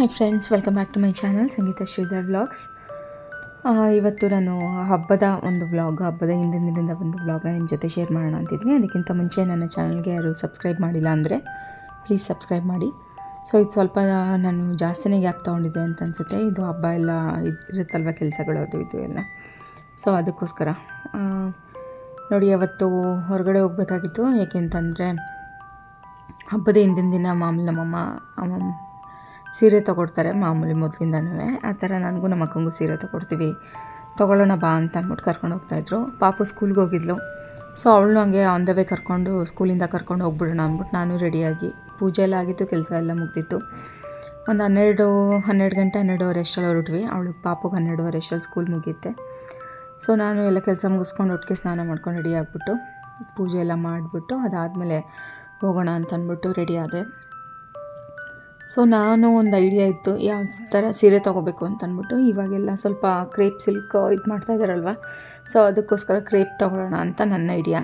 Hi friends welcome back to my channel Sangeetha Sridhar vlogs ಇವತ್ತು ನಾನು ಹಬ್ಬದ ಒಂದು ವ್ಲಾಗ್ ಹಬ್ಬದ ಹಿಂದಿನ ದಿನದಿಂದ ಒಂದು ವ್ಲಾಗ್ನ ನಿಮ್ಮ ಜೊತೆ ಶೇರ್ ಮಾಡೋಣ ಅಂತಿದ್ದೀನಿ. ಅದಕ್ಕಿಂತ ಮುಂಚೆ ನನ್ನ ಚಾನಲ್ಗೆ ಯಾರು ಸಬ್ಸ್ಕ್ರೈಬ್ ಮಾಡಿಲ್ಲ ಅಂದರೆ ಪ್ಲೀಸ್ ಸಬ್ಸ್ಕ್ರೈಬ್ ಮಾಡಿ. ಸೊ ಇದು ಸ್ವಲ್ಪ ನಾನು ಜಾಸ್ತಿನೇ ಗ್ಯಾಪ್ ತೊಗೊಂಡಿದ್ದೆ ಅಂತ ಅನಿಸುತ್ತೆ. ಇದು ಹಬ್ಬ ಎಲ್ಲ ಇರುತ್ತಲ್ವ ಕೆಲಸಗಳು ಅದು ಇದು ಎಲ್ಲ. ಸೊ ಅದಕ್ಕೋಸ್ಕರ ನೋಡಿ ಅವತ್ತು ಹೊರಗಡೆ ಹೋಗಬೇಕಾಗಿತ್ತು. ಏಕೆಂತಂದರೆ ಹಬ್ಬದ ಹಿಂದಿನ ದಿನ ಮಾಮೂಲಿ ನಮ್ಮಮ್ಮ ಸೀರೆ ತೊಗೊಡ್ತಾರೆ ಮಾಮೂಲಿ ಮೊದಲಿಂದನೂ ಆ ಥರ ನನಗೂ ನಮ್ಮ ಅಕ್ಕಂಗೂ ಸೀರೆ ತೊಗೊಡ್ತೀವಿ. ತೊಗೊಳ್ಳೋಣ ಬಾ ಅಂತ ಅಂದ್ಬಿಟ್ಟು ಕರ್ಕೊಂಡು ಹೋಗ್ತಾಯಿದ್ರು ಪಾಪು ಸ್ಕೂಲ್ಗೆ ಹೋಗಿದ್ಲು. ಸೊ ಅವಳು ಹಂಗೆ ಆನ್ ದ ವೇ ಕರ್ಕೊಂಡು ಸ್ಕೂಲಿಂದ ಕರ್ಕೊಂಡು ಹೋಗ್ಬಿಡೋಣ ಅಂದ್ಬಿಟ್ಟು ನಾನು ರೆಡಿಯಾಗಿ ಪೂಜೆ ಎಲ್ಲ ಆಗಿತ್ತು, ಕೆಲಸ ಎಲ್ಲ ಮುಗ್ದಿತ್ತು. ಒಂದು ಹನ್ನೆರಡು ಹನ್ನೆರಡು ಗಂಟೆ, ಹನ್ನೆರಡುವರೆ ಅಷ್ಟರಲ್ಲಿ ಹೊರಟ್ವಿ. ಅವಳು ಪಾಪುಗೆ ಹನ್ನೆರಡುವರೆ ಅಷ್ಟರಲ್ಲಿ ಸ್ಕೂಲ್ ಮುಗಿಯುತ್ತೆ. ಸೊ ನಾನು ಎಲ್ಲ ಕೆಲಸ ಮುಗಿಸ್ಕೊಂಡು ಒಟ್ಟಿಗೆ ಸ್ನಾನ ಮಾಡ್ಕೊಂಡು ರೆಡಿ ಆಗಿಬಿಟ್ಟು ಪೂಜೆ ಎಲ್ಲ ಮಾಡಿಬಿಟ್ಟು ಅದಾದಮೇಲೆ ಹೋಗೋಣ ಅಂತ ಅಂದ್ಬಿಟ್ಟು ರೆಡಿ ಆದೆ. ಸೊ ನಾನು ಒಂದು ಐಡಿಯಾ ಇತ್ತು ಯಾವ ಥರ ಸೀರೆ ತೊಗೋಬೇಕು ಅಂತ ಅಂದ್ಬಿಟ್ಟು ಇವಾಗೆಲ್ಲ ಸ್ವಲ್ಪ ಕ್ರೇಪ್ ಸಿಲ್ಕ್ ಇದು ಮಾಡ್ತಾ ಇದ್ದಾರಲ್ವ ಸೊ ಅದಕ್ಕೋಸ್ಕರ ಕ್ರೇಪ್ ತೊಗೊಳ್ಳೋಣ ಅಂತ ನನ್ನ ಐಡಿಯಾ.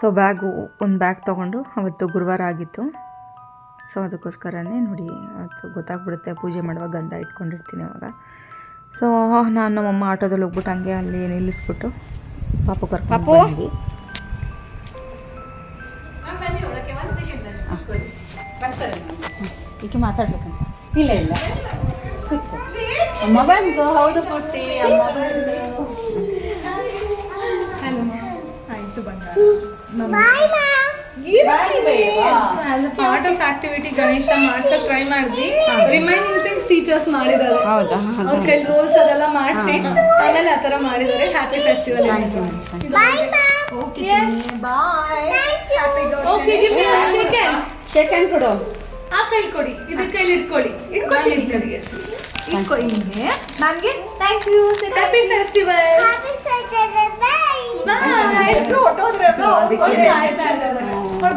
ಸೊ ಬ್ಯಾಗು ಒಂದು ಬ್ಯಾಗ್ ತೊಗೊಂಡು ಅವತ್ತು ಗುರುವಾರ ಆಗಿತ್ತು. ಸೊ ಅದಕ್ಕೋಸ್ಕರನೇ ನೋಡಿ ಅದು ಗೊತ್ತಾಗ್ಬಿಡುತ್ತೆ ಪೂಜೆ ಮಾಡುವಾಗ ಗಂಧ ಇಟ್ಕೊಂಡಿರ್ತೀನಿ ಅವಾಗ. ಸೊ ನಾನು ನಮ್ಮಮ್ಮ ಆಟೋದಲ್ಲಿ ಹೋಗ್ಬಿಟ್ಟು ಹಂಗೆ ಅಲ್ಲಿ ನಿಲ್ಲಿಸ್ಬಿಟ್ಟು ಪಾಪು ಕರ್ಕೊಂಡು ಈಕೆ ಮಾತಾಡ್ಬೇಕಂತ. ಇಲ್ಲ ಇಲ್ಲ. ಅಮ್ಮ ಬಂದು. ಹೌದು ಕೊಟ್ಟಿ ಅಮ್ಮ ಬಂದು as a part of activity Ganesha ಮಾಡ್ಸಕ್ ಟ್ರೈ ಮಾಡಿದ್ವಿ ರಿಮೈನಿಂಗ್ ಥಿಂಗ್ಸ್ ಟೀಚರ್ಸ್ ಮಾಡಿದ್ದಾರೆ. ಹೌದಾ? ಅವ್ರ ಕೈ ರೂಲ್ಸ್ ಅದೆಲ್ಲ ಮಾಡಿಸಿ. ಆಮೇಲೆ ಆತರ ಮಾಡಿದ್ದಾರೆ. Happy festival okay give okay shake hands shake hand ಕೊಡು. ಆ ಕೈ ಕೊಡಿ ಇದು ಕೈಲಿ ಇಟ್ಕೊಳ್ಳಿ ಇಟ್ಕೊಳ್ಳಿ. ಇಟ್ಕೊ ಹಿಂಗೆ ನನಗೆ thank you happy festival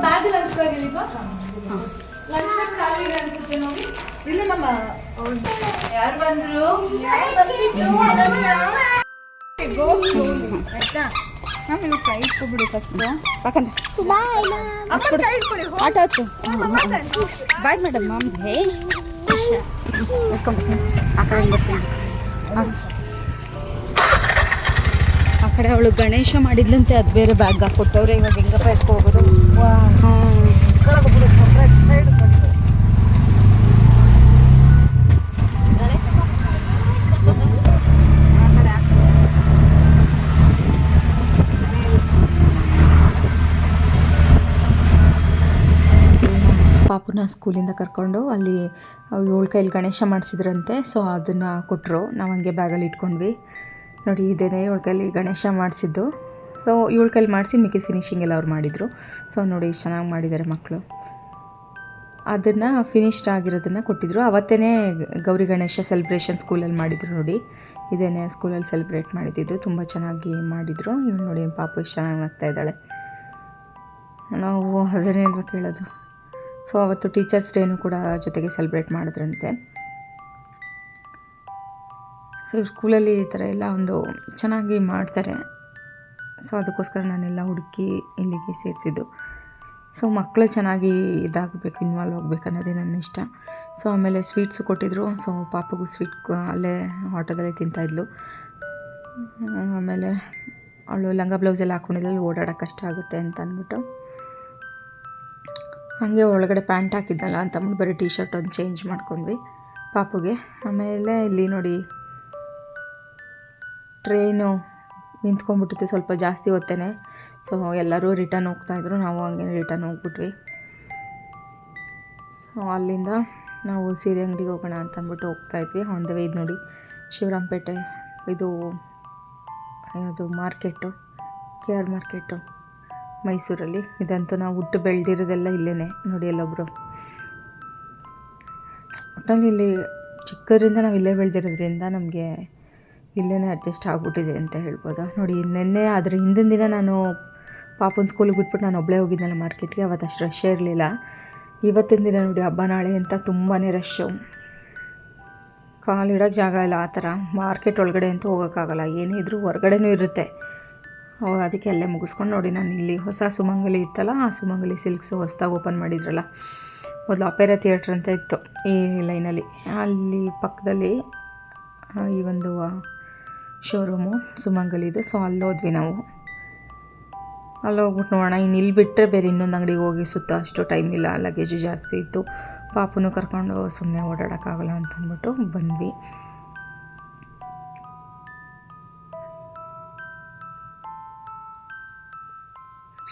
bag lunch bag ಇಲ್ಲಿ ಲಂಚ್ ಬ್ಯಾಗ್ ಖಾಲಿ ಇದೆ ಅನ್ಸುತ್ತೆ ನೋಡಿ ಇಲ್ಲ ನಮ್ಮ ಯಾರು ಬಂದ್ರು ಆಯ್ತಾ ಆಮೇಲೆ ಕೈ ಇಟ್ಕೊಬಿಡು ಫಸ್ಟ್ ಯಾಕಂದ ಆಟ ಆಯ್ತು ಬಾಯ್ ಮೇಡಮ್ ಮಾಮ್ ಹೇ. ಆ ಕಡೆ ಆ. ಕಡೆ ಅವಳು ಗಣೇಶ ಮಾಡಿದ್ಲಂತೆ ಅದು ಬೇರೆ ಬ್ಯಾಗ್ ಹಾಕ್ಕೊಟ್ಟವ್ರೆ. ಇವಾಗ ಹೆಂಗಪ್ಪ ಎತ್ಕೊ ಹೋಗೋದು ಸ್ಕೂಲಿಂದ ಕರ್ಕೊಂಡು ಅಲ್ಲಿ ಏಳು ಕೈಲಿ ಗಣೇಶ ಮಾಡಿಸಿದ್ರಂತೆ, ಸೊ ಅದನ್ನು ಕೊಟ್ಟರು ನಾವು ಹಂಗೆ ಬ್ಯಾಗಲ್ಲಿ ಇಟ್ಕೊಂಡ್ವಿ. ನೋಡಿ, ಇದೇನೆ ಏಳು ಕೈಲಿ ಗಣೇಶ ಮಾಡಿಸಿದ್ದು. ಸೊ ಏಳು ಕೈಲಿ ಮಾಡಿಸಿ ಮಿಕ್ಕಿದ ಫಿನಿಶಿಂಗ್ ಎಲ್ಲ ಅವ್ರು ಮಾಡಿದರು. ಸೊ ನೋಡಿ ಎಷ್ಟು ಚೆನ್ನಾಗಿ ಮಾಡಿದ್ದಾರೆ ಮಕ್ಕಳು ಅದನ್ನು ಫಿನಿಶ್ಡ್ ಆಗಿರೋದನ್ನು ಕೊಟ್ಟಿದ್ರು. ಅವತ್ತೇ ಗೌರಿ ಗಣೇಶ ಸೆಲೆಬ್ರೇಷನ್ ಸ್ಕೂಲಲ್ಲಿ ಮಾಡಿದರು ನೋಡಿ. ಇದೇನೆ ಸ್ಕೂಲಲ್ಲಿ ಸೆಲೆಬ್ರೇಟ್ ಮಾಡಿದ್ದು. ತುಂಬ ಚೆನ್ನಾಗಿ ಮಾಡಿದರು. ಇವ್ನು ನೋಡಿ, ಪಾಪು ಎಷ್ಟು ಚೆನ್ನಾಗಿ ನಗ್ತಾ ಇದ್ದಾಳೆ. ನಾವು ಅದನ್ನೇ ಹೇಳ್ಬೇಕು ಕೇಳೋದು ಸೊ ಅವತ್ತು ಟೀಚರ್ಸ್ ಡೇನು ಕೂಡ ಜೊತೆಗೆ ಸೆಲೆಬ್ರೇಟ್ ಮಾಡಿದ್ರಂತೆ. ಸೊ ಸ್ಕೂಲಲ್ಲಿ ಈ ಥರ ಎಲ್ಲ ಒಂದು ಚೆನ್ನಾಗಿ ಮಾಡ್ತಾರೆ. ಸೊ ಅದಕ್ಕೋಸ್ಕರ ನಾನೆಲ್ಲ ಹುಡುಕಿ ಇಲ್ಲಿಗೆ ಸೇರಿಸಿದ್ದು. ಸೊ ಮಕ್ಕಳು ಚೆನ್ನಾಗಿ ಇದಾಗಬೇಕು ಇನ್ವಾಲ್ವ್ ಆಗಬೇಕು ಅನ್ನೋದೇ ನನ್ನ ಇಷ್ಟ. ಸೊ ಆಮೇಲೆ ಸ್ವೀಟ್ಸು ಕೊಟ್ಟಿದ್ರು. ಸೊ ಪಾಪಗೂ ಸ್ವೀಟ್ ಅಲ್ಲೇ ಆಟೋದಲ್ಲೇ ತಿಂತಾಯಿದ್ಲು ಆಮೇಲೆ ಅವಳು ಲಂಗ ಬ್ಲೌಸ್ ಎಲ್ಲ ಹಾಕ್ಕೊಂಡಿದ್ದಲ್ಲಿ ಓಡಾಡೋಕೆ ಕಷ್ಟ ಆಗುತ್ತೆ ಅಂತ ಅಂದ್ಬಿಟ್ಟು. ಹಾಗೆ ಒಳಗಡೆ ಪ್ಯಾಂಟ್ ಹಾಕಿದ್ದಲ್ಲ ಅಂತ ಅಂದ್ಬಿಟ್ಟು ಬರೀ ಟೀ ಶರ್ಟ್ ಒಂದು ಚೇಂಜ್ ಮಾಡ್ಕೊಂಡ್ವಿ. ಪಾಪುಗೆ. ಆಮೇಲೆ ಇಲ್ಲಿ ನೋಡಿ ಟ್ರೈನು ನಿಂತ್ಕೊಂಡ್ಬಿಟ್ಟಿತ್ತು ಸ್ವಲ್ಪ ಜಾಸ್ತಿ ಹೊತ್ತೇನೆ. ಸೊ ಎಲ್ಲರೂ ರಿಟರ್ನ್ ಹೋಗ್ತಾಯಿದ್ರು ನಾವು ಹಂಗೆ ರಿಟರ್ನ್ ಹೋಗ್ಬಿಟ್ವಿ. ಸೊ ಅಲ್ಲಿಂದ ನಾವು ಸೀರೆ ಅಂಗಡಿಗೆ ಹೋಗೋಣ ಅಂತ ಅಂದ್ಬಿಟ್ಟು ಹೋಗ್ತಾಯಿದ್ವಿ ಆನ್ ದ ವೇ ಇದು ನೋಡಿ, ಶಿವರಾಂಪೇಟೆ, ಇದು ಅದು ಮಾರ್ಕೆಟು ಕೆ ಆರ್ ಮಾರ್ಕೆಟು ಮೈಸೂರಲ್ಲಿ. ಇದಂತೂ ನಾವು ಹುಟ್ಟು ಬೆಳೆದಿರೋದೆಲ್ಲ ಇಲ್ಲೇ ನೋಡಿ ಎಲ್ಲೊಬ್ಬರು ಒಟ್ಟಲ್ಲಿ ಇಲ್ಲಿ ಚಿಕ್ಕದ್ರಿಂದ ನಾವು ಇಲ್ಲೇ ಬೆಳೆದಿರೋದ್ರಿಂದ ನಮಗೆ ಇಲ್ಲೇ ಅಡ್ಜಸ್ಟ್ ಆಗಿಬಿಟ್ಟಿದೆ ಅಂತ ಹೇಳ್ಬೋದು? ನೋಡಿ, ನಿನ್ನೆ ಅದ್ರ ಹಿಂದಿನ ದಿನ ನಾನು ಪಾಪನ ಸ್ಕೂಲಿಗೆ ಬಿಟ್ಬಿಟ್ಟು ನಾನು ಒಬ್ಬಳೇ ಹೋಗಿದ್ನಲ್ಲ ಮಾರ್ಕೆಟ್ಗೆ. ಅವತ್ತು ಅಷ್ಟು ರಶ್ ಇರಲಿಲ್ಲ. ಇವತ್ತಿನ ದಿನ ನೋಡಿ, ಹಬ್ಬ ನಾಳೆ ಅಂತ ತುಂಬಾ ರಶ್ಶು ಕಾಲಿಡೋಕ್ಕೆ ಜಾಗ ಇಲ್ಲ ಆ ಥರ. ಮಾರ್ಕೆಟ್ ಒಳಗಡೆ ಅಂತೂ ಹೋಗೋಕ್ಕಾಗಲ್ಲ. ಏನೇ ಇದ್ರೂ ಹೊರಗಡೆನೂ ಇರುತ್ತೆ. ಅದಕ್ಕೆ ಅಲ್ಲೇ ಮುಗಿಸ್ಕೊಂಡು ನೋಡಿ, ನಾನು ಇಲ್ಲಿ ಹೊಸ ಸುಮಂಗಲಿ ಇತ್ತಲ್ಲ, ಆ ಸುಮಂಗಲಿ ಸಿಲ್ಕ್ಸ್ ಹೊಸ್ದಾಗಿ ಓಪನ್ ಮಾಡಿದ್ರಲ್ಲ, ಮೊದಲು ಅಪೇರಾ ಥಿಯೇಟ್ರ್ ಅಂತ ಇತ್ತು ಈ ಲೈನಲ್ಲಿ ಅಲ್ಲಿ. ಪಕ್ಕದಲ್ಲಿ ಈ ಒಂದು ಶೋರೂಮು ಸುಮಂಗಲಿದು ಸೊ ಅಲ್ಲಿ ಹೋದ್ವಿ ನಾವು. ಅಲ್ಲಿ ಹೋಗ್ಬಿಟ್ಟು ನೋಡೋಣ ಇನ್ನು ಇಲ್ಲಿ ಬಿಟ್ಟರೆ ಬೇರೆ ಇನ್ನೊಂದು ಅಂಗಡಿಗೆ ಹೋಗಿ ಸುತ್ತ ಅಷ್ಟು ಟೈಮ್ ಇಲ್ಲ ಲಗೇಜು ಜಾಸ್ತಿ ಇತ್ತು. ಪಾಪುನೂ ಕರ್ಕೊಂಡು ಸುಮ್ಮನೆ ಓಡಾಡೋಕ್ಕಾಗಲ್ಲ ಅಂತಂದ್ಬಿಟ್ಟು ಬಂದ್ವಿ.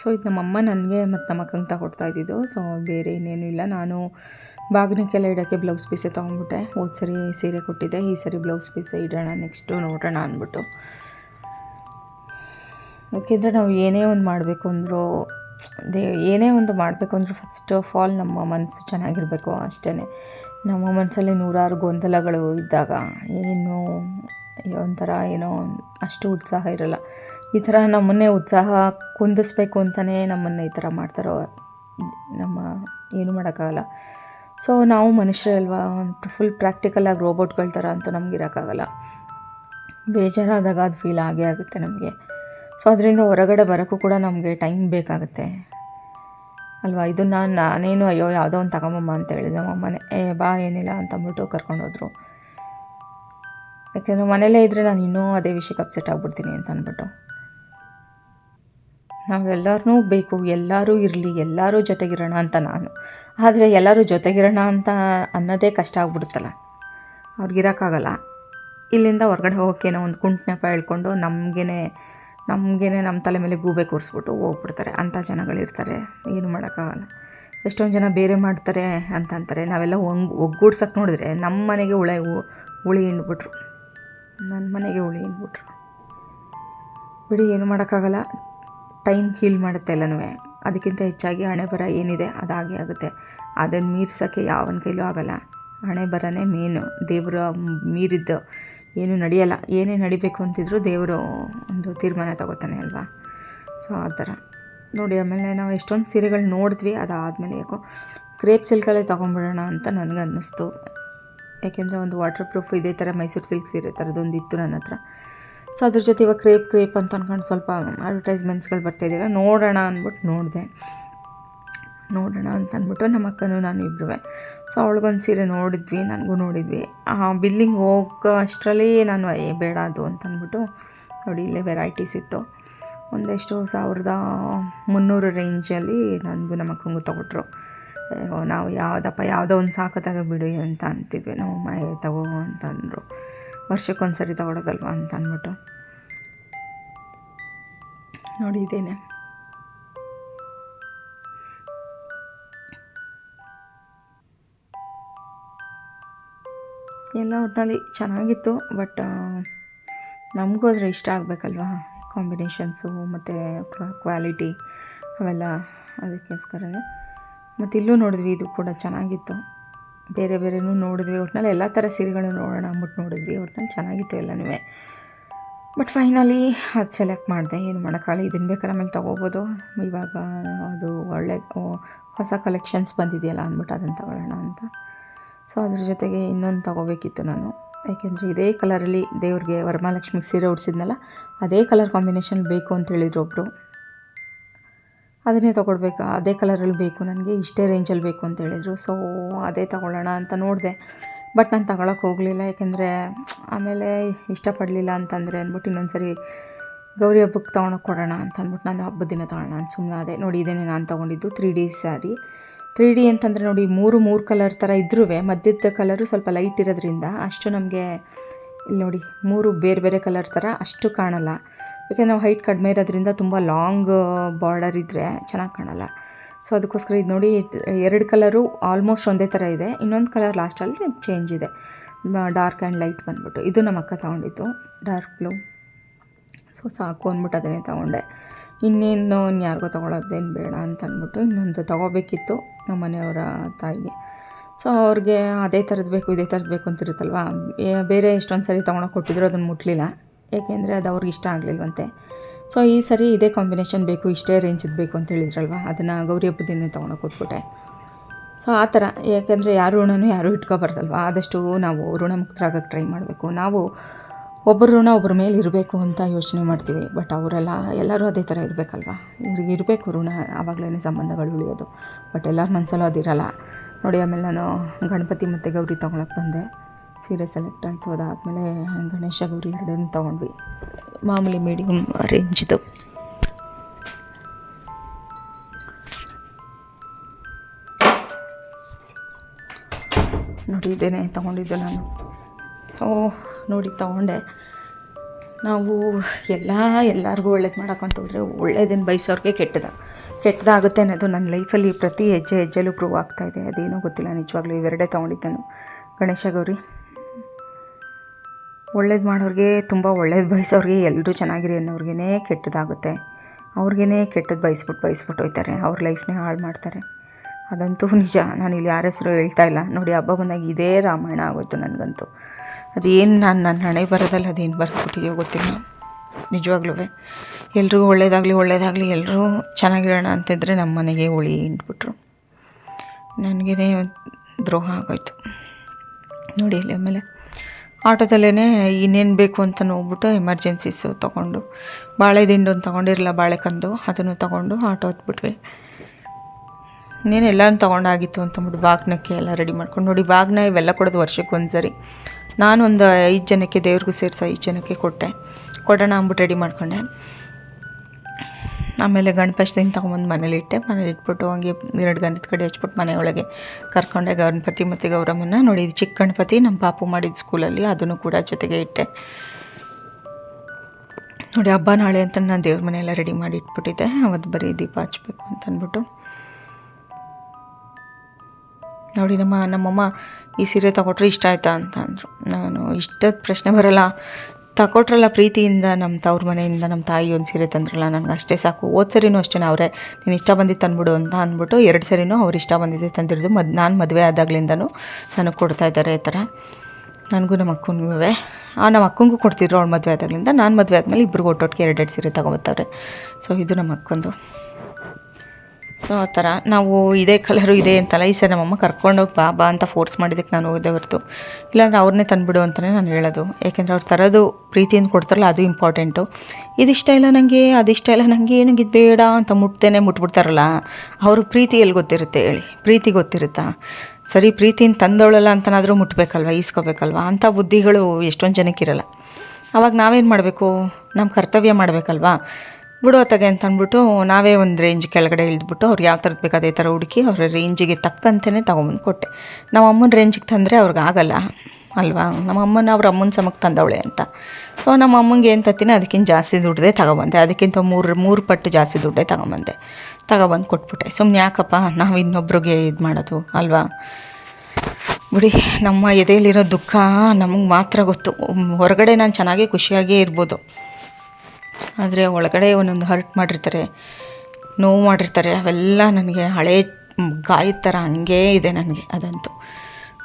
ಸೊ ಇದು ನಮ್ಮಮ್ಮ ನನಗೆ ಮತ್ತು ನಮ್ಮ ಅಕ್ಕಂಗೆ ತಗೊಡ್ತಾ ಇದ್ದಿದ್ದು. ಸೊ ಬೇರೆ ಇನ್ನೇನು ಇಲ್ಲ. ನಾನು ಬಾಗಿನಕ್ಕೆಲ್ಲ ಇಡೋಕ್ಕೆ ಬ್ಲೌಸ್ ಪೀಸೇ ತೊಗೊಂಡ್ಬಿಟ್ಟೆ. ಹೋದ ಸರಿ ಸೀರೆ ಕೊಟ್ಟಿದ್ದೆ. ಈ ಸರಿ ಬ್ಲೌಸ್ ಪೀಸೆ ಇಡೋಣ ನೆಕ್ಸ್ಟು ನೋಡೋಣ ಅಂದ್ಬಿಟ್ಟು. ಯಾಕೆಂದರೆ ನಾವು ಏನೇ ಒಂದು ಮಾಡಬೇಕು ಅಂದರೂ, ದೇ, ಏನೇ ಒಂದು ಮಾಡಬೇಕು ಅಂದರೂ ಫಸ್ಟ್ ಆಫ್ ಆಲ್ ನಮ್ಮ ಮನಸ್ಸು ಚೆನ್ನಾಗಿರಬೇಕು ಅಷ್ಟೇ ನಮ್ಮ ಮನಸ್ಸಲ್ಲಿ ನೂರಾರು ಗೊಂದಲಗಳು ಇದ್ದಾಗ, ಏನು ಒಂಥರ ಏನೋ ಅಷ್ಟು ಉತ್ಸಾಹ ಇರಲ್ಲ. ಈ ಥರ ನಮ್ಮನ್ನೇ ಉತ್ಸಾಹ ಕುಂದಿಸ್ಬೇಕು ಅಂತಲೇ ನಮ್ಮನ್ನು ಈ ಥರ ಮಾಡ್ತಾರೋ, ನಮ್ಮ ಏನು ಮಾಡೋಕ್ಕಾಗಲ್ಲ. ಸೊ, ನಾವು ಮನುಷ್ಯರೇ ಅಲ್ವಾ? ಫುಲ್ ಪ್ರಾಕ್ಟಿಕಲಾಗಿ ರೋಬೋಟ್ಗಳ ಥರ ಅಂತೂ ನಮ್ಗೆ ಇರೋಕ್ಕಾಗಲ್ಲ. ಬೇಜಾರಾದಾಗ ಅದು ಫೀಲ್ ಆಗೇ ಆಗುತ್ತೆ ನಮಗೆ. ಸೊ, ಅದರಿಂದ ಹೊರಗಡೆ ಬರೋಕ್ಕೂ ಕೂಡ ನಮಗೆ ಟೈಮ್ ಬೇಕಾಗುತ್ತೆ. ಅಲ್ವಾ? ಇದನ್ನು ನಾನು ನಾನೇನು, ಅಯ್ಯೋ, ಯಾವುದೋ ಒಂದು ತಗೊಂಬಮ್ಮ ಅಂತ ಹೇಳಿದೆ ಅಮ್ಮನೇ ಏ, ಬಾ, ಏನಿಲ್ಲ ಅಂತಂದ್ಬಿಟ್ಟು ಕರ್ಕೊಂಡೋದ್ರು. ಯಾಕೆಂದರೆ ಮನೇಲೇ ಇದ್ದರೆ ನಾನು ಇನ್ನೂ ಅದೇ ವಿಷಯಕ್ಕೆ ಅಪ್ಸೆಟ್ ಆಗ್ಬಿಡ್ತೀನಿ ಅಂತ ಅಂದ್ಬಿಟ್ಟು ನಾವೆಲ್ಲರೂ ಬೇಕು, ಎಲ್ಲರೂ ಇರಲಿ, ಎಲ್ಲರೂ ಜೊತೆಗಿರೋಣ ಅಂತ ನಾನು. ಆದರೆ ಎಲ್ಲರೂ ಜೊತೆಗಿರೋಣ ಅಂತ ಅನ್ನೋದೇ ಕಷ್ಟ ಆಗ್ಬಿಡುತ್ತಲ್ಲ. ಅವ್ರಿಗಿರೋಕ್ಕಾಗಲ್ಲ ಇಲ್ಲಿಂದ ಹೊರಗಡೆ ಹೋಗೋಕ್ಕೇನೋ ಒಂದು ಕುಂಟ್ನೆಪ ಹೇಳ್ಕೊಂಡು ನಮಗೇ ನಮಗೇನೆ ನಮ್ಮ ತಲೆ ಮೇಲೆ ಗೂಬೆ ಕೂರಿಸ್ಬಿಟ್ಟು ಹೋಗ್ಬಿಡ್ತಾರೆ. ಅಂಥ ಜನಗಳಿರ್ತಾರೆ ಏನು ಮಾಡೋಕ್ಕಾಗಲ್ಲ. ಎಷ್ಟೊಂದು ಜನ ಬೇರೆ ಮಾಡ್ತಾರೆ ಅಂತ ಅಂತಾರೆ. ನಾವೆಲ್ಲ ಒಂಗ್ ಒಗ್ಗೂಡ್ಸಕ್ಕೆ ನೋಡಿದ್ರೆ ನಮ್ಮ ಮನೆಗೆ ಉಳೆ ಉಳಿ ಹಿಂಡ್ಬಿಟ್ರು. ನನ್ನ ಮನೆಗೆ ಉಳಿ ಅಂದ್ಬಿಟ್ರು. ಬಿಡಿ, ಏನು ಮಾಡೋಕ್ಕಾಗಲ್ಲ. ಟೈಮ್ ಹೀಲ್ ಮಾಡುತ್ತೆ ಎಲ್ಲನೂ ಅದಕ್ಕಿಂತ ಹೆಚ್ಚಾಗಿ ಹಣೆ ಬರ ಏನಿದೆ ಅದಾಗೆ ಆಗುತ್ತೆ. ಅದನ್ನು ಮೀರ್ಸೋಕ್ಕೆ ಯಾವನ ಕೈಲೂ ಆಗಲ್ಲ. ಹಣೆ ಬರನೇ ಮೇನು. ದೇವರ ಮೀರಿದ್ದು ಏನು ನಡೆಯಲ್ಲ. ಏನೇ ನಡಿಬೇಕು ಅಂತಿದ್ರು ದೇವರು ಒಂದು ತೀರ್ಮಾನ ತಗೋತಾನೆ ಅಲ್ವಾ? ಸೊ, ಆ ಥರ. ನೋಡಿ, ಆಮೇಲೆ ನಾವು ಎಷ್ಟೊಂದು ಸೀರೆಗಳು ನೋಡಿದ್ವಿ. ಅದಾದಮೇಲೆ ಯಾಕೋ ಕ್ರೇಪ್ ಸಿಲ್ಕಲ್ಲೇ ತೊಗೊಂಬಿಡೋಣ ಅಂತ ನನಗೆ ಅನ್ನಿಸ್ತು ಯಾಕೆಂದರೆ ಒಂದು ವಾಟರ್ ಪ್ರೂಫ್ ಇದೇ ಥರ ಮೈಸೂರು ಸಿಲ್ಕ್ ಸೀರೆ ಥರದೊಂದು ಇತ್ತು ನನ್ನ ಹತ್ರ. ಸೊ ಅದ್ರ ಜೊತೆ ಇವಾಗ ಕ್ರೇಪ್ ಕ್ರೇಪ್ ಅಂತ ಅಂದ್ಕೊಂಡು ಸ್ವಲ್ಪ ಅಡ್ವರ್ಟೈಸ್ಮೆಂಟ್ಸ್ಗಳು ಬರ್ತಾಯಿದ್ದೀರ ನೋಡೋಣ ಅಂದ್ಬಿಟ್ಟು ನೋಡಿದೆ. ನೋಡೋಣ ಅಂತ ಅಂದ್ಬಿಟ್ಟು ನಮ್ಮ ಅಕ್ಕನೂ ನಾನು ಇಬ್ಬರು ಸೊ ಅವಳಿಗೊಂದು ಸೀರೆ ನೋಡಿದ್ವಿ, ನನಗೂ ನೋಡಿದ್ವಿ. ಆ ಬಿಲ್ಲಿಂಗ್ ಹೋಗೋ ಅಷ್ಟರಲ್ಲಿ ನಾನು ಬೇಡ ಅದು ಅಂತ ಅಂದ್ಬಿಟ್ಟು ನೋಡಿ, ಇಲ್ಲೇ ವೆರೈಟೀಸ್ ಇತ್ತು. ಒಂದೆಷ್ಟು ಸಾವಿರದ ಮುನ್ನೂರು ರೇಂಜಲ್ಲಿ ನನಗೂ ನಮ್ಮ ಅಕ್ಕಂಗೂ ತೊಗೊಟ್ರು. ನಾವು ಯಾವುದಪ್ಪ ಯಾವುದೋ ಒಂದು ಸಾಕು ತಗೋಬಿಡು ಅಂತ ಅಂತಿದ್ವಿ. ನಾವು ಮೈ ತಗೋ ಅಂತಂದರು ವರ್ಷಕ್ಕೊಂದು ಸರಿ ತಗೊಳೋದಲ್ವಾ ಅಂತ ಅಂದ್ಬಿಟ್ಟು. ನೋಡಿ, ಇದೇನೆ. ಎಲ್ಲ ಒಟ್ಟಿನಲ್ಲಿ ಚೆನ್ನಾಗಿತ್ತು, ಬಟ್ ನಮಗೂ ಅದ್ರ ಇಷ್ಟ ಆಗಬೇಕಲ್ವಾ? ಕಾಂಬಿನೇಷನ್ಸು ಮತ್ತು ಕ್ವಾಲಿಟಿ ಅವೆಲ್ಲ ಅದಕ್ಕೋಸ್ಕರನೇ. ಮತ್ತು ಇಲ್ಲೂ ನೋಡಿದ್ವಿ ಇದು ಕೂಡ ಚೆನ್ನಾಗಿತ್ತು. ಬೇರೆ ಬೇರೆನೂ ನೋಡಿದ್ವಿ. ಒಟ್ಟಿನಲ್ಲಿ ಎಲ್ಲ ಥರ ಸೀರೆಗಳು ನೋಡೋಣ ಅಂದ್ಬಿಟ್ಟು ನೋಡಿದ್ವಿ. ಒಟ್ಟಿನಲ್ಲಿ ಚೆನ್ನಾಗಿತ್ತು ಎಲ್ಲನೂ ಬಟ್ ಫೈನಲಿ ಅದು ಸೆಲೆಕ್ಟ್ ಮಾಡಿದೆ. ಏನು ಮಾಡೋಕ್ಕಾಗಲ್ಲ ಇದನ್ನು ಬೇಕಾದ್ರೆ ಆಮೇಲೆ ತೊಗೋಬೋದು. ಇವಾಗ ಅದು ಒಳ್ಳೆ ಹೊಸ ಕಲೆಕ್ಷನ್ಸ್ ಬಂದಿದೆಯಲ್ಲ ಅಂದ್ಬಿಟ್ಟು ಅದನ್ನು ತಗೊಳ್ಳೋಣ ಅಂತ. ಸೊ ಅದ್ರ ಜೊತೆಗೆ ಇನ್ನೊಂದು ತೊಗೋಬೇಕಿತ್ತು ನಾನು. ಯಾಕೆಂದರೆ ಇದೇ ಕಲರಲ್ಲಿ ದೇವ್ರಿಗೆ ವರಮಹಾಲಕ್ಷ್ಮಿಗೆ ಸೀರೆ ಉಡ್ಸಿದ್ನಲ್ಲ, ಅದೇ ಕಲರ್ ಕಾಂಬಿನೇಷನ್ ಬೇಕು ಅಂತ ಹೇಳಿದ್ರು ಒಬ್ಬರು ಅದನ್ನೇ ತೊಗೊಳ್ಬೇಕು. ಅದೇ ಕಲರಲ್ಲಿ ಬೇಕು. ನನಗೆ ಇಷ್ಟೇ ರೇಂಜಲ್ಲಿ ಬೇಕು ಅಂತ ಹೇಳಿದರು. ಸೊ ಅದೇ ತೊಗೊಳ್ಳೋಣ ಅಂತ ನೋಡಿದೆ. ಬಟ್ ನಾನು ತಗೊಳಕ್ಕೆ ಹೋಗಲಿಲ್ಲ. ಯಾಕೆಂದರೆ, ಆಮೇಲೆ ಇಷ್ಟಪಡಲಿಲ್ಲ ಅಂತಂದರೆ ಅಂದ್ಬಿಟ್ಟು ಇನ್ನೊಂದು ಸರಿ ಗೌರಿ ಹಬ್ಬಕ್ಕೆ ತೊಗೊಳಕ್ಕೆ ಕೊಡೋಣ ಅಂತ ಅಂದ್ಬಿಟ್ಟು ನಾನು ಹಬ್ಬದ ದಿನ ತೊಗೊಳ್ಳೋಣ. ಅಂತ ಸುಮ್ಮನೆ ಅದೇ ನೋಡಿ ಇದೇನೆ ನಾನು ತೊಗೊಂಡಿದ್ದು three D sari three D ಅಂತಂದರೆ ನೋಡಿ ಮೂರು ಮೂರು ಕಲರ್ ಥರ ಇದ್ರೂ ಮಧ್ಯದ ಕಲರು ಸ್ವಲ್ಪ ಲೈಟ್ ಇರೋದ್ರಿಂದ ಅಷ್ಟು ನಮಗೆ ಇಲ್ಲಿ ನೋಡಿ ಮೂರು ಬೇರೆ ಬೇರೆ ಕಲರ್ ಥರ ಅಷ್ಟು ಕಾಣಲ್ಲ. ಯಾಕೆಂದರೆ ನಾವು ಹೈಟ್ ಕಡಿಮೆ ಇರೋದ್ರಿಂದ ತುಂಬ ಲಾಂಗ್ ಬಾರ್ಡರ್ ಇದ್ದರೆ ಚೆನ್ನಾಗಿ ಕಾಣಲ್ಲ. ಸೊ ಅದಕ್ಕೋಸ್ಕರ ಇದು ನೋಡಿ ಎರಡು ಕಲರು ಆಲ್ಮೋಸ್ಟ್ ಒಂದೇ ಥರ ಇದೆ. ಇನ್ನೊಂದು ಕಲರ್ ಲಾಸ್ಟಲ್ಲಿ ಚೇಂಜ್ ಇದೆ. ಡಾರ್ಕ್ ಆ್ಯಂಡ್ ಲೈಟ್ ಬಂದ್ಬಿಟ್ಟು. ಇದು ನಮ್ಮ ಅಕ್ಕ ತೊಗೊಂಡಿದ್ದು ಡಾರ್ಕ್ ಬ್ಲೂ ಸೊ ಸಾಕು ಅಂದ್ಬಿಟ್ಟು ಅದನ್ನೇ ತೊಗೊಂಡೆ. ಇನ್ನೇನು ಯಾರಿಗೋ ತೊಗೊಳೋದೇನು ಬೇಡ ಅಂತ ಅಂದ್ಬಿಟ್ಟು ಇನ್ನೊಂದು ತೊಗೋಬೇಕಿತ್ತು ನಮ್ಮ ಮನೆಯವರ ತಾಯಿಗೆ. ಸೊ ಅವ್ರಿಗೆ ಅದೇ ಥರದ್ದು ಬೇಕು, ಇದೇ ಥರದ್ದು ಬೇಕು ಅಂತಿರುತ್ತಲ್ವ? ಬೇರೆ ಎಷ್ಟೊಂದು ಸರಿ ತೊಗೊಳಕ್ಕೆ ಕೊಟ್ಟಿದ್ರು ಅದನ್ನು ಮುಟ್ಲಿಲ್ಲ. ಏಕೆಂದರೆ ಅದು ಅವ್ರಿಗೆ ಇಷ್ಟ ಆಗಲಿಲ್ವಂತೆ. ಸೊ ಈ ಸರಿ ಇದೇ ಕಾಂಬಿನೇಷನ್ ಬೇಕು, ಇಷ್ಟೇ ರೇಂಜದ್ದು ಬೇಕು ಅಂತ ಹೇಳಿದ್ರಲ್ವ? ಅದನ್ನು ಗೌರಿ ಹಬ್ಬದಿನ ತೊಗೊಂಡೋಗಿ ಕೊಟ್ಬಿಟ್ಟೆ. ಸೊ ಆ ಥರ. ಏಕೆಂದರೆ ಯಾರು ಋಣನೂ ಯಾರೂ ಇಟ್ಕೊಬಾರ್ದಲ್ವ? ಆದಷ್ಟು ನಾವು ಋಣಮುಕ್ತರಾಗಕ್ಕೆ ಟ್ರೈ ಮಾಡಬೇಕು. ನಾವು ಒಬ್ಬರು ಋಣ ಒಬ್ಬರ ಮೇಲೆ ಇರಬೇಕು ಅಂತ ಯೋಚನೆ ಮಾಡ್ತೀವಿ. ಬಟ್ ಅವರೆಲ್ಲ, ಎಲ್ಲರೂ ಅದೇ ಥರ ಇರಬೇಕಲ್ವ? ಇವ್ರಿಗೆ ಇರಬೇಕು ಋಣ. ಆವಾಗಲೇ ಸಂಬಂಧಗಳು ಉಳಿಯೋದು. ಬಟ್ ಎಲ್ಲರ ಮನಸ್ಸಲ್ಲೂ ಅದಿರಲ್ಲ. ನೋಡಿ, ಆಮೇಲೆ ನಾನು ಗಣಪತಿ ಮತ್ತು ಗೌರಿ ತೊಗೊಳಕ್ಕೆ ಬಂದೆ. ಸೀರೆ ಸೆಲೆಕ್ಟ್ ಆಯಿತು. ಅದಾದಮೇಲೆ ಗಣೇಶ ಗೌರಿ ಎರಡನ್ನು ತೊಗೊಂಡ್ವಿ. ಮಾಮೂಲಿ ಮೀಡಿಯಮ್ ರೇಂಜ್ದು ನೋಡಿ, ಇದೇನೆ ತೊಗೊಂಡಿದ್ದು ನಾನು. ಸೊ ನೋಡಿ, ತೊಗೊಂಡೆ. ನಾವು ಎಲ್ಲ, ಎಲ್ಲರಿಗೂ ಒಳ್ಳೇದು ಮಾಡೋಕ್ಕಂತ ಹೋದರೆ ಒಳ್ಳೇದನ್ನು ಬಯಸೋರಿಗೆ ಕೆಟ್ಟದ. ಕೆಟ್ಟದಾಗುತ್ತೆ ಅನ್ನೋದು ನನ್ನ ಲೈಫಲ್ಲಿ ಪ್ರತಿ ಹೆಜ್ಜೆ ಹೆಜ್ಜೆಲೂ ಪ್ರೂವ್ ಆಗ್ತಾಯಿದೆ ಅದೇನೋ ಗೊತ್ತಿಲ್ಲ, ನಿಜವಾಗ್ಲೂ ಇವೆರಡೇ ತೊಗೊಂಡಿದ್ದು ನಾನು. ಗಣೇಶ ಗೌರಿ. ಒಳ್ಳೇದು ಮಾಡೋರಿಗೆ ತುಂಬ ಒಳ್ಳೇದು ಬಯಸೋರಿಗೆ ಎಲ್ಲರೂ ಚೆನ್ನಾಗಿರಿ ಅನ್ನೋರ್ಗೇ ಕೆಟ್ಟದಾಗುತ್ತೆ. ಅವ್ರಿಗೇ ಕೆಟ್ಟದ್ದು ಬಯಸ್ಬಿಟ್ಟು ಬಯಸ್ಬಿಟ್ಟು ಹೋಯ್ತಾರೆ, ಅವ್ರ ಲೈಫ್ನೇ ಹಾಳು ಮಾಡ್ತಾರೆ. ಅದಂತೂ ನಿಜ, ನಾನು ಇಲ್ಲಿ ಯಾರ ಹೆಸರು ಹೇಳ್ತಾ ಇಲ್ಲ. ನೋಡಿ, ಹಬ್ಬ ಬಂದಾಗ ಇದೇ ರಾಮಾಯಣ ಆಗೋಯ್ತು ನನಗಂತೂ. ಅದೇನು ನಾನು ನನ್ನ ಹಣೆ ಬರೋದಲ್ಲ, ಅದೇನು ಬರೆದ್ಬಿಟ್ಟಿದೆಯೋ ಗೊತ್ತಿಲ್ಲ. ನಿಜವಾಗ್ಲೂ ಎಲ್ರಿಗೂ ಒಳ್ಳೇದಾಗಲಿ ಒಳ್ಳೇದಾಗಲಿ ಎಲ್ಲರೂ ಚೆನ್ನಾಗಿರೋಣ ಅಂತಿದ್ರೆ ನಮ್ಮ ಮನೆಗೆ ಉಳಿ ಇಂಟ್ಬಿಟ್ರು ನನಗೇ ದ್ರೋಹ ಆಗೋಯ್ತು. ನೋಡಿ, ಇಲ್ಲಿ ಆಮೇಲೆ ಆಟೋದಲ್ಲೇ ಇನ್ನೇನು ಬೇಕು ಅಂತ ಹೋಗ್ಬಿಟ್ಟು ಎಮರ್ಜೆನ್ಸೀಸು ತೊಗೊಂಡು, ಬಾಳೆ ದಿಂಡು ಒಂದು ತೊಗೊಂಡಿರಲ್ಲ ಬಾಳೆಕಂದು ಅದನ್ನು ತೊಗೊಂಡು ಆಟೋ ಹತ್ಬಿಟ್ವಿ. ಇನ್ನೇನು ಎಲ್ಲನೂ ತೊಗೊಂಡಾಗಿತ್ತು ಅಂತಂದ್ಬಿಟ್ಟು ಬಾಗ್ನಕ್ಕೆ ಎಲ್ಲ ರೆಡಿ ಮಾಡ್ಕೊಂಡು, ನೋಡಿ ಬಾಗ್ನ ಇವೆಲ್ಲ ಕೊಡೋದು ವರ್ಷಕ್ಕೆ ಒಂದು ಸರಿ ನಾನು ಒಂದು ಐದು ಜನಕ್ಕೆ, ದೇವ್ರಿಗೂ ಸೇರಿಸಿ ಐದು ಜನಕ್ಕೆ ಕೊಟ್ಟೆ. ಕೊಡೋಣ ಅಂದ್ಬಿಟ್ಟು ರೆಡಿ ಮಾಡ್ಕೊಂಡೆ. ಆಮೇಲೆ ಗಣಪತಿನ ತೊಗೊಂಬಂದು ಮನೇಲಿ ಇಟ್ಟೆ. ಮನೇಲಿ ಇಟ್ಬಿಟ್ಟು ಹಂಗೆ ಎರಡು ಗಂಧದ ಕಡೆ ಹಚ್ಬಿಟ್ಟು ಮನೆಯೊಳಗೆ ಕರ್ಕೊಂಡೆ ಗಣಪತಿ ಮತ್ತು ಗೌರಮ್ಮನ ನೋಡಿ. ಇದು ಚಿಕ್ಕ ಗಣಪತಿ, ನಮ್ಮ ಪಾಪು ಮಾಡಿದ ಸ್ಕೂಲಲ್ಲಿ ಅದನ್ನು ಕೂಡ ಜೊತೆಗೆ ಇಟ್ಟೆ. ನೋಡಿ, ಹಬ್ಬ ನಾಳೆ ಅಂತ ನಾನು ದೇವ್ರ ಮನೆಯೆಲ್ಲ ರೆಡಿ ಮಾಡಿ ಇಟ್ಬಿಟ್ಟಿದ್ದೆ. ಅವತ್ತು ಬರೀ ದೀಪ ಹಚ್ಬೇಕು ಅಂತ ಅಂದ್ಬಿಟ್ಟು. ನೋಡಿ, ನಮ್ಮ ನಮ್ಮಮ್ಮ ಈ ಸೀರೆ ತಗೊಟ್ರೆ ಇಷ್ಟ ಆಯ್ತಾ ಅಂತ ಅಂದರು. ನಾನು ಇಷ್ಟದ ಪ್ರಶ್ನೆ ಬರಲ್ಲ. ತಗೊಟ್ರಲ್ಲ ಪ್ರೀತಿಯಿಂದ ನಮ್ಮ ತವ್ರ ಮನೆಯಿಂದ ನಮ್ಮ ತಾಯಿ ಒಂದು ಸೀರೆ ತಂದ್ರಲ್ಲ, ನನಗೆ ಅಷ್ಟೇ ಸಾಕು. ಹೋದ ಸರಿನೂ ಅಷ್ಟೇ ಅವರೇ ನೀನು ಇಷ್ಟ ಬಂದಿದ್ದು ತಂದ್ಬಿಡು ಅಂತ ಅಂದ್ಬಿಟ್ಟು ಎರಡು ಸರಿನೂ ಅವ್ರು ಇಷ್ಟ ಬಂದಿದ್ದೆ ತಂದಿರೋದು. ಮದ್, ನಾನು ಮದುವೆ ಆದಾಗ್ಲಿಂದನೂ ನನಗೆ ಕೊಡ್ತಾ ಇದ್ದಾರೆ ಈ ಥರ ನನಗೂ ನಮ್ಮ ಅಕ್ಕನಿಗೂ ಆ ನಮ್ಮ ಅಕ್ಕನಿಗೂ ಕೊಡ್ತಿದ್ರು ಅವ್ಳು ಮದುವೆ ಆದಾಗ್ಲಿಂದ. ನಾನು ಮದುವೆ ಆದಮೇಲೆ ಇಬ್ಬರು ಒಟ್ಟೊಟ್ಟಿಗೆ ಎರಡೆರಡು ಸೀರೆ ತಗೊಬತ್ತವ್ರೆ ಸೊ ಇದು ನಮ್ಮ ಅಕ್ಕಂದು. ಸೊ ಆ ಥರ ನಾವು ಇದೇ ಕಲರು, ಇದೆ ಅಂತಲ್ಲ, ಈ ಸರಿ ನಮ್ಮಮ್ಮ ಕರ್ಕೊಂಡೋಗಿ ಬಾ ಬಾ ಅಂತ ಫೋರ್ಸ್ ಮಾಡಿದ್ದಕ್ಕೆ ನಾನು ಹೋಗಿದ್ದೆ ಹೊರತು. ಇಲ್ಲಾಂದರೆ ಅವ್ರನ್ನೇ ತಂದುಬಿಡು ಅಂತಲೇ ನಾನು ಹೇಳೋದು. ಯಾಕೆಂದರೆ ಅವ್ರು ತರೋದು ಪ್ರೀತಿಯಿಂದ ಕೊಡ್ತಾರಲ್ಲ, ಅದು ಇಂಪಾರ್ಟೆಂಟು ಇದಿಷ್ಟ ಇಲ್ಲ ನನಗೆ ಅದಿಷ್ಟ ಇಲ್ಲ ನನಗೆ ಏನಂಗೆ ಇದು ಬೇಡ ಅಂತ ಮುಟ್ತೇನೆ ಮುಟ್ಬಿಡ್ತಾರಲ್ಲ, ಅವ್ರ ಪ್ರೀತಿ ಎಲ್ಲಿ ಗೊತ್ತಿರುತ್ತೆ ಹೇಳಿ? ಪ್ರೀತಿ ಗೊತ್ತಿರುತ್ತಾ? ಸರಿ, ಪ್ರೀತಿಯಿಂದ ತಂದವಳಲ್ಲ ಅಂತನಾದರೂ ಮುಟ್ಬೇಕಲ್ವ, ಈಸ್ಕೋಬೇಕಲ್ವ? ಅಂಥ ಬುದ್ಧಿಗಳು ಎಷ್ಟೊಂದು ಜನಕ್ಕಿರಲ್ಲ ಅವಾಗ ನಾವೇನು ಮಾಡಬೇಕು? ನಮ್ಮ ಕರ್ತವ್ಯ ಮಾಡಬೇಕಲ್ವಾ? ಬಿಡು ತಗೆ ಅಂತ ಅಂದ್ಬಿಟ್ಟು ನಾವೇ ಒಂದು ರೇಂಜ್ ಕೆಳಗಡೆ ಇಳಿದ್ಬಿಟ್ಟು ಅವ್ರಿಗೆ ಯಾವ ಥರದ್ದು ಬೇಕು ಅದೇ ಥರ ಹುಡುಕಿ ಅವ್ರ ರೇಂಜಿಗೆ ತಕ್ಕಂತೆಯೇ ತೊಗೊಂಬಂದು ಕೊಟ್ಟೆ. ನಮ್ಮ ಅಮ್ಮನ ರೇಂಜಿಗೆ ತಂದರೆ ಅವ್ರಿಗೆ ಆಗಲ್ಲ, ಅಲ್ವಾ? ನಮ್ಮ ಅಮ್ಮನ ಅವ್ರ ಅಮ್ಮನ ಸಮಕ್ಕೆ ತಂದವಳೆ ಅಂತ. ಸೊ ನಮ್ಮ ಅಮ್ಮಂಗೆ ಏನು ತತ್ತೀನಿ? ಅದಕ್ಕಿಂತ ಜಾಸ್ತಿ ದುಡ್ಡೇ ತಗೊಬಂದೆ. ಅದಕ್ಕಿಂತ ಮೂರು ಮೂರು ಪಟ್ಟು ಜಾಸ್ತಿ ದುಡ್ಡೇ ತಗೊಂಬಂದೆ. ತಗೊಬಂದು ಕೊಟ್ಬಿಟ್ಟೆ. ಸುಮ್ಮನೆ ಯಾಕಪ್ಪ? ನಾವು ಇನ್ನೊಬ್ರಿಗೆ ಇದು ಮಾಡೋದು, ಅಲ್ವಾ? ಬಿಡಿ, ನಮ್ಮ ಎದೆಯಲ್ಲಿರೋ ದುಃಖ ನಮಗೆ ಮಾತ್ರ ಗೊತ್ತು. ಹೊರಗಡೆ ನಾನು ಚೆನ್ನಾಗೇ ಖುಷಿಯಾಗೇ ಇರ್ಬೋದು. ಆದರೆ ಒಳಗಡೆ ಒಂದೊಂದು ಹರ್ಟ್ ಮಾಡಿರ್ತಾರೆ, ನೋವು ಮಾಡಿರ್ತಾರೆ, ಅವೆಲ್ಲ ನನಗೆ ಹಳೆ ಗಾಯದ ಥರ ಹಂಗೇ ಇದೆ ನನಗೆ ಅದಂತೂ.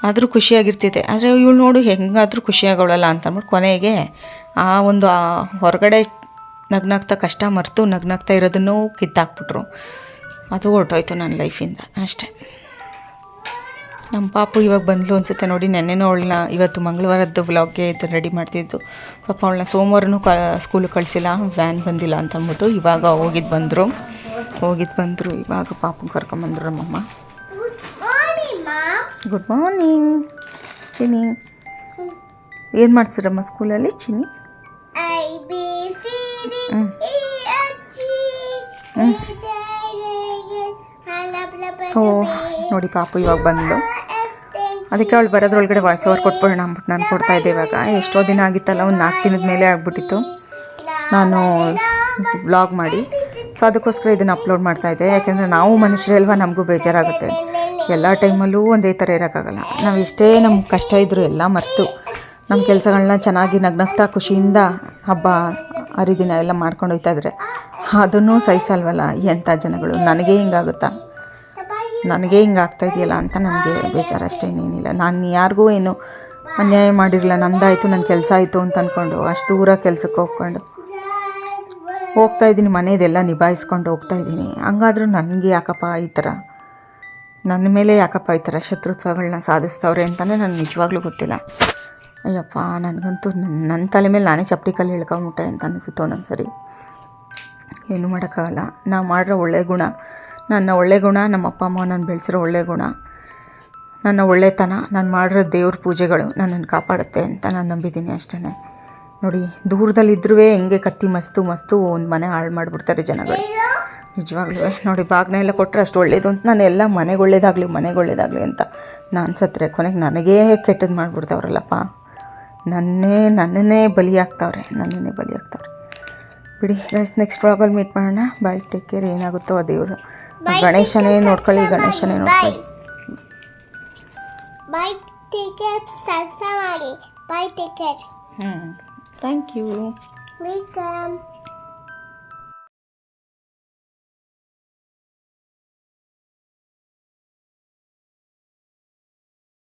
ಆದರೂ ಖುಷಿಯಾಗಿರ್ತಿದೆ. ಆದರೆ ಇವಳು ನೋಡು ಹೆಂಗಾದರೂ ಖುಷಿಯಾಗೋಳಲ್ಲ ಅಂತ ಅಂದ್ಬಿಟ್ಟು ಕೊನೆಗೆ ಆ ಒಂದು ಹೊರಗಡೆ ನಗ್ನಾಗ್ತಾ ಕಷ್ಟ ಮರೆತು ನಗ್ನಾಗ್ತಾ ಇರೋದನ್ನೂ ಕಿತ್ತಾಕ್ಬಿಟ್ರು. ಅದು ಹೊರಟೋಯ್ತು ನನ್ನ ಲೈಫಿಂದ ಅಷ್ಟೇ. ನಮ್ಮ ಪಾಪು ಇವಾಗ ಬಂದಲು ಅನ್ಸುತ್ತೆ ನೋಡಿ, ನೆನ್ನೆನೂ ಅವಳನ್ನ ಇವತ್ತು ಮಂಗಳವಾರದ್ದು ವ್ಲಾಗ್ಗೆ ಇದು ರೆಡಿ ಮಾಡ್ತಿದ್ದು. ಪಾಪ ಅವಳನ್ನ ಸೋಮವಾರನೂ ಕ ಸ್ಕೂಲಿಗೆ ಕಳಿಸಿಲ್ಲ ವ್ಯಾನ್ ಬಂದಿಲ್ಲ ಅಂತ ಅಂದ್ಬಿಟ್ಟು ಇವಾಗ ಹೋಗಿದ್ದು ಬಂದರು. ಹೋಗಿದ್ದು ಬಂದರು, ಇವಾಗ ಪಾಪು ಕರ್ಕೊಂಬಂದ್ರು ನಮ್ಮಮ್ಮ. ಗುಡ್ ಮಾರ್ನಿಂಗ್ ಚಿನಿ ಏನು ಮಾಡ್ತೀರಮ್ಮ ಸ್ಕೂಲಲ್ಲಿ ಚಿನಿ ಸೊ ನೋಡಿ ಪಾಪು ಇವಾಗ T ಅದಕ್ಕೆ ಅವಳು ಬರೋದ್ರೊಳಗಡೆ ವಾಯ್ಸ್ ಓವರ್ ಕೊಟ್ಬಿಡೋಣ ಅಂದ್ಬಿಟ್ಟು ನಾನು ಕೊಡ್ತಾ ಇದ್ದೆ ಇವಾಗ. ಎಷ್ಟೋ ದಿನ ಆಗಿತ್ತಲ್ಲ, ಒಂದು ನಾಲ್ಕು ದಿನದ ಮೇಲೆ ಆಗಿಬಿಟ್ಟಿತ್ತು. ನಾನು ವ್ಲಾಗ್ ಮಾಡಿ. ಸೊ ಅದಕ್ಕೋಸ್ಕರ ಇದನ್ನು ಅಪ್ಲೋಡ್ ಮಾಡ್ತಾ ಇದ್ದೆ. ಯಾಕೆಂದರೆ ನಾವು ಮನುಷ್ಯರಲ್ವಾ ನಮಗೂ ಬೇಜಾರಾಗುತ್ತೆ. ಎಲ್ಲ ಟೈಮಲ್ಲೂ ಒಂದೇ ಥರ ಇರೋಕ್ಕಾಗಲ್ಲ. ನಾವು ಎಷ್ಟೇ ನಮ್ಮ ಕಷ್ಟ ಇದ್ದರೂ ಎಲ್ಲ ಮರೆತು. ನಮ್ಮ ಕೆಲಸಗಳನ್ನ ಚೆನ್ನಾಗಿ ನಗ್ನಗ್ತಾ ಖುಷಿಯಿಂದ ಹಬ್ಬ, ಹರಿದಿನ ಎಲ್ಲ ಮಾಡ್ಕೊಂಡು ಇದ್ರೆ, ಅದನ್ನೂ ಸಹಿಸಲ್ವಲ್ಲ ಎಂಥ ಜನಗಳು? ನನಗೆ ಹಿಂಗಾಗುತ್ತಾ? ನನಗೆ ಹಿಂಗೆ ಆಗ್ತಾ ಇದೆಯಲ್ಲ ಅಂತ ನನಗೆ ಬೇಜಾರು ಅಷ್ಟೇ, ಇನ್ನೇನಿಲ್ಲ. ನಾನು ಯಾರಿಗೂ ಏನು ಅನ್ಯಾಯ ಮಾಡಿರಲಿಲ್ಲ. ನಂದಾಯಿತು ನನ್ನ ಕೆಲಸ ಆಯಿತು ಅಂತ ಅಂದ್ಕೊಂಡು ಅಷ್ಟು ದೂರ ಕೆಲಸಕ್ಕೆ ಹೋಗ್ಕೊಂಡು ಹೋಗ್ತಾ ಇದ್ದೀನಿ ಮನೆಯದೆಲ್ಲ ನಿಭಾಯಿಸ್ಕೊಂಡು ಹೋಗ್ತಾ ಇದ್ದೀನಿ ಹಂಗಾದ್ರೂ ನನಗೆ ಯಾಕಪ್ಪ ಈ ಥರ? ನನ್ನ ಮೇಲೆ ಯಾಕಪ್ಪ ಈ ಥರ ಶತ್ರುತ್ವಗಳನ್ನ ಸಾಧಿಸ್ತವ್ರೆ ಅಂತಲೇ ನನಗೆ ನಿಜವಾಗ್ಲೂ ಗೊತ್ತಿಲ್ಲ. ಅಯ್ಯಪ್ಪ, ನನಗಂತೂ ನನ್ನ ತಲೆ ಮೇಲೆ ನಾನೇ ಚಪ್ಪಡಿ ಕಲ್ಲು ಇಳ್ಕೊಂಬಿಟ್ಟೆ ಅಂತ ಅನಿಸುತ್ತೆ ಒಂದೊಂದು ಸರಿ ಏನೂ ಮಾಡೋಕ್ಕಾಗಲ್ಲ. ನಾವು ಮಾಡಿರೋ ಒಳ್ಳೆ ಗುಣ ನನ್ನ ಒಳ್ಳೆ ಗುಣ, ನಮ್ಮ ಅಪ್ಪ, ಅಮ್ಮ ನಾನು ಬೆಳೆಸಿರೋ ಒಳ್ಳೆ ಗುಣ. ನನ್ನ ಒಳ್ಳೆತನ, ನಾನು ಮಾಡಿರೋ ದೇವ್ರ ಪೂಜೆಗಳು ನನ್ನನ್ನು ಕಾಪಾಡುತ್ತೆ ಅಂತ ನಾನು ನಂಬಿದ್ದೀನಿ ಅಷ್ಟೇ ನೋಡಿ ದೂರದಲ್ಲಿದ್ದರೂ ಹೆಂಗೆ ಕತ್ತಿ ಮಸ್ತು ಮಸ್ತು ಒಂದು ಮನೆ ಹಾಳು ಮಾಡಿಬಿಡ್ತಾರೆ ಜನಗಳು. ನಿಜವಾಗ್ಲೂ ನೋಡಿ ಬಾಗ್ನ ಎಲ್ಲ ಕೊಟ್ಟರೆ ಅಷ್ಟು ಒಳ್ಳೇದು ಅಂತ. ನಾನು ಎಲ್ಲ ಮನೆಗೆ ಒಳ್ಳೇದಾಗಲಿ ಮನೆಗೆ ಒಳ್ಳೇದಾಗಲಿ ಅಂತ ನಾನು ಸತ್ತರೆ ಕೊನೆಗೆ ನನಗೇ ಕೆಟ್ಟದ್ದು ಮಾಡಿಬಿಡ್ತಾವ್ರಲ್ಲಪ್ಪ. ನನ್ನೇ, ನನ್ನನ್ನೇ ಬಲಿ ಆಗ್ತಾವ್ರೆ ನನ್ನನ್ನೇ ಬಲಿ ಆಗ್ತಾವ್ರೆ ಬಿಡಿ ಗೈಸ್ ನೆಕ್ಸ್ಟ್ ವ್ಲಾಗಲ್ಲಿ ಮೀಟ್ ಮಾಡೋಣ. ಬಾಯ್ ಟೇಕ್ ಕೇರ್ ಏನಾಗುತ್ತೋ ಆ ದೇವರು. ಗಣೇಶನೇ ನೋಡ್ಕೊಳ್ಳಿ ಗಣೇಶನೇ ನೋಡ್ಕೊಳ್ಳಿ. ಬೈ ಟಿಕೆಟ್ ಸಬ್ಸ್ಕ್ರೈಬ್ ಮಾಡಿ. ಬೈ ಟಿಕೆಟ್ ಹ್ಞೂ ಥ್ಯಾಂಕ್ ಯು ವೆಲ್ಕಮ್